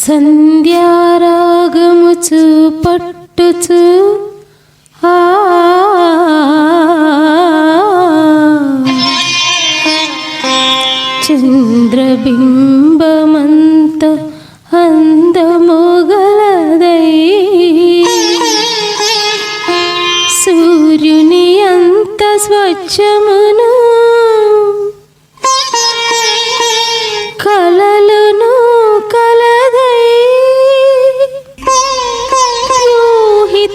సంధ్యారాగము చూపట్టుచు ఆ చంద్రబింబమంత అందముగలదై సూర్యుని అంత స్వచ్ఛమును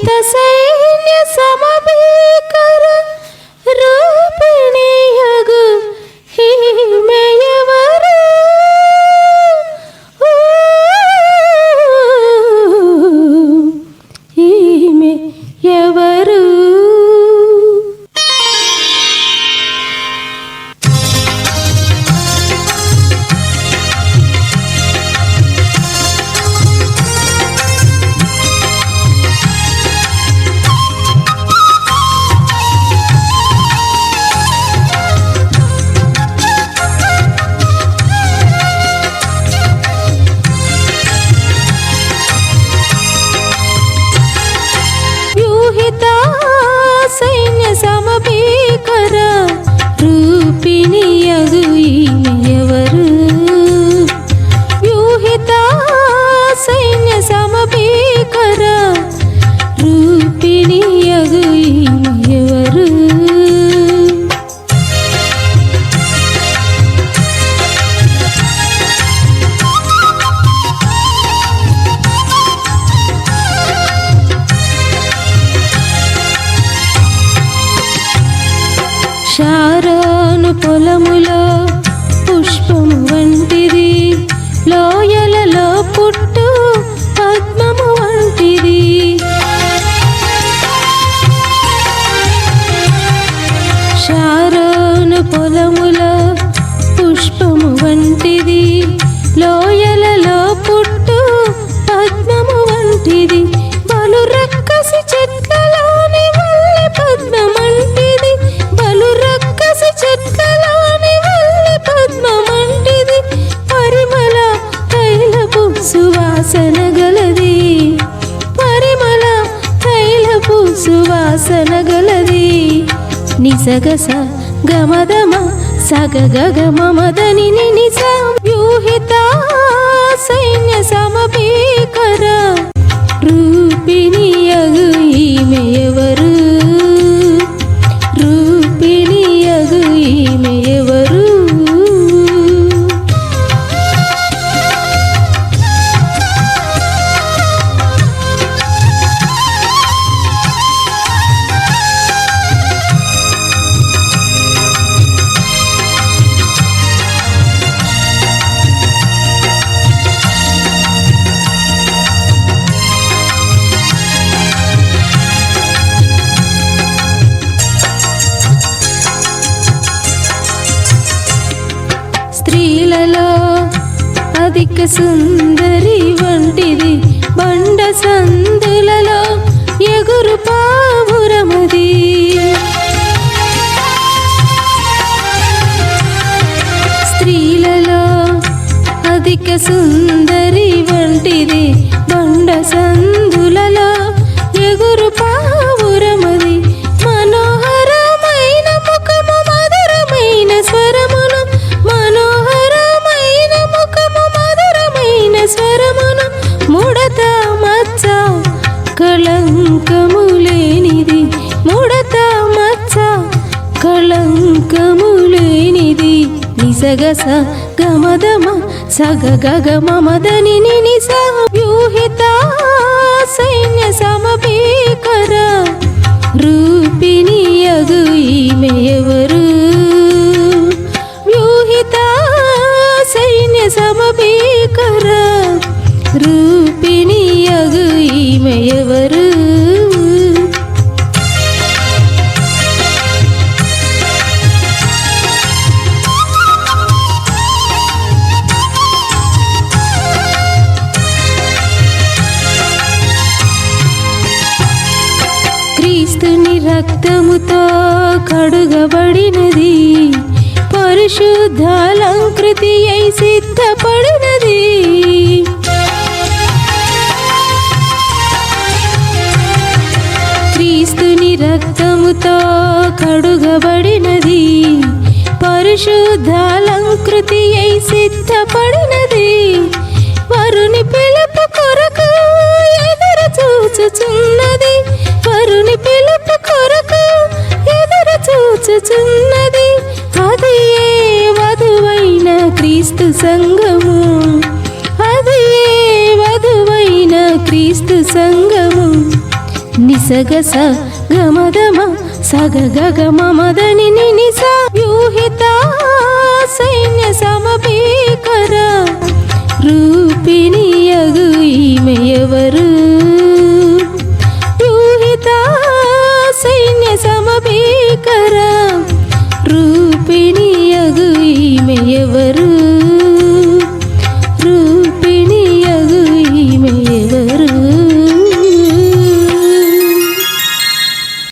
సైన్య సమ రూపిణియగు ఈమె ఎవరు వ్యూహిత సైన్య సమభీకర రూపిణియగు ఈమె ఎవరు శారాను పొలములో పుష్పము వంటిది లోయలలో పుట్టు పద్మము వంటిది. శారోను పొలము నిసగస గమదమ సగ గగ మమదని నిస వ్యూహిత సైన్య సమభీకర రూపిణియగు ఈమె స్త్రీలలో అధిక సుందరి వంటిది బండ సందులలో ఎగురు పావురముది. స్త్రీలలో అధిక సుందరి కళంకము లేనిది ముడత మచ్చ కళంకము లేనిది నిసగస గమదమ సగ గగ మమదని నిస వ్యూహిత సైన్య సమభీకర రూపిణియగు ఈమెయ రక్తముతో కడుగబడినది. పరిశుద్ధాలంకృతి అయి సిద్ధపడినది. క్రీస్తుని రక్తముతో కడుగబడినది. పరిశుద్ధాలంకృతి అయి సిద్ధపడినది. క్రీస్తు సంఘము అది వధువైన క్రీస్తు సంఘము నిసగస గమదమ సగ గగ మమదని నిస వ్యూహిత సైన్య సమపీ